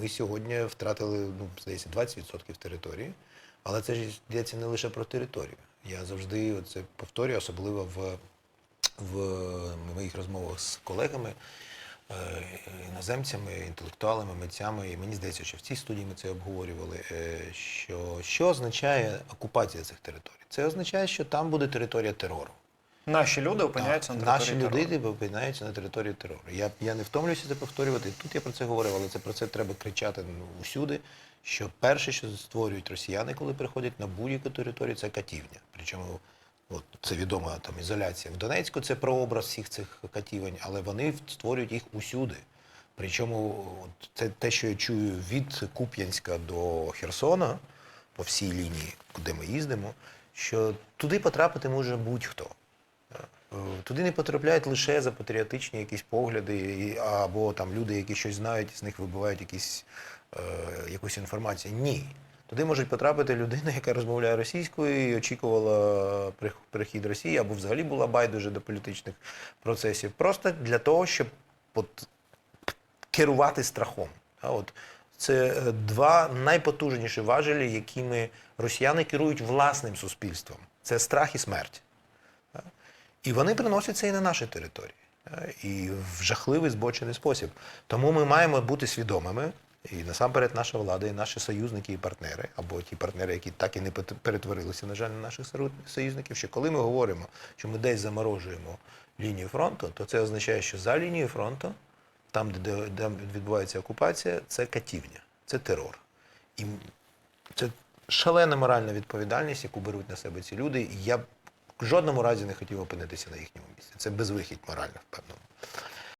Ми сьогодні втратили, ну, здається, 20% території, але це ж йдеться не лише про територію. Я завжди це повторюю, особливо в, в моїх розмовах з колегами, е, іноземцями, інтелектуалами, митцями. І мені здається, що в цій студії ми це обговорювали. е, Що, що означає окупація цих територій? Це означає, що там буде територія терору. Наші люди опиняються на Наші території терору. люди опиняються на території терору. Я, я не втомлююся це повторювати. Тут я про це говорив, але це про це треба кричати ну, усюди. Що перше, що створюють росіяни, коли приходять на будь-яку територію, це катівня. Причому от, це відома там ізоляція. В Донецьку це прообраз всіх цих катівень, але вони створюють їх усюди. Причому це те, що я чую від Куп'янська до Херсона по всій лінії, куди ми їздимо, що туди потрапити може будь-хто. Туди не потрапляють лише за патріотичні якісь погляди, або там люди, які щось знають, з них вибивають якісь, е, якусь інформацію. Ні. Туди можуть потрапити людина, яка розмовляє російською і очікувала прихід Росії, або взагалі була байдуже до політичних процесів. Просто для того, щоб от, керувати страхом. А от це е, два найпотужніші важелі, якими росіяни керують власним суспільством. Це страх і смерть. І вони приносять це і на наші території. І в жахливий збочений спосіб. Тому ми маємо бути свідомими, і насамперед наша влада, і наші союзники і партнери, або ті партнери, які так і не перетворилися, на жаль, на наших союзників, що коли ми говоримо, що ми десь заморожуємо лінію фронту, то це означає, що за лінією фронту, там, де, де, відбувається окупація, це катівня, це терор. І це шалена моральна відповідальність, яку беруть на себе ці люди. І я в жодному разі не хотів опинитися на їхньому місці. Це безвихідь морально, впевнено.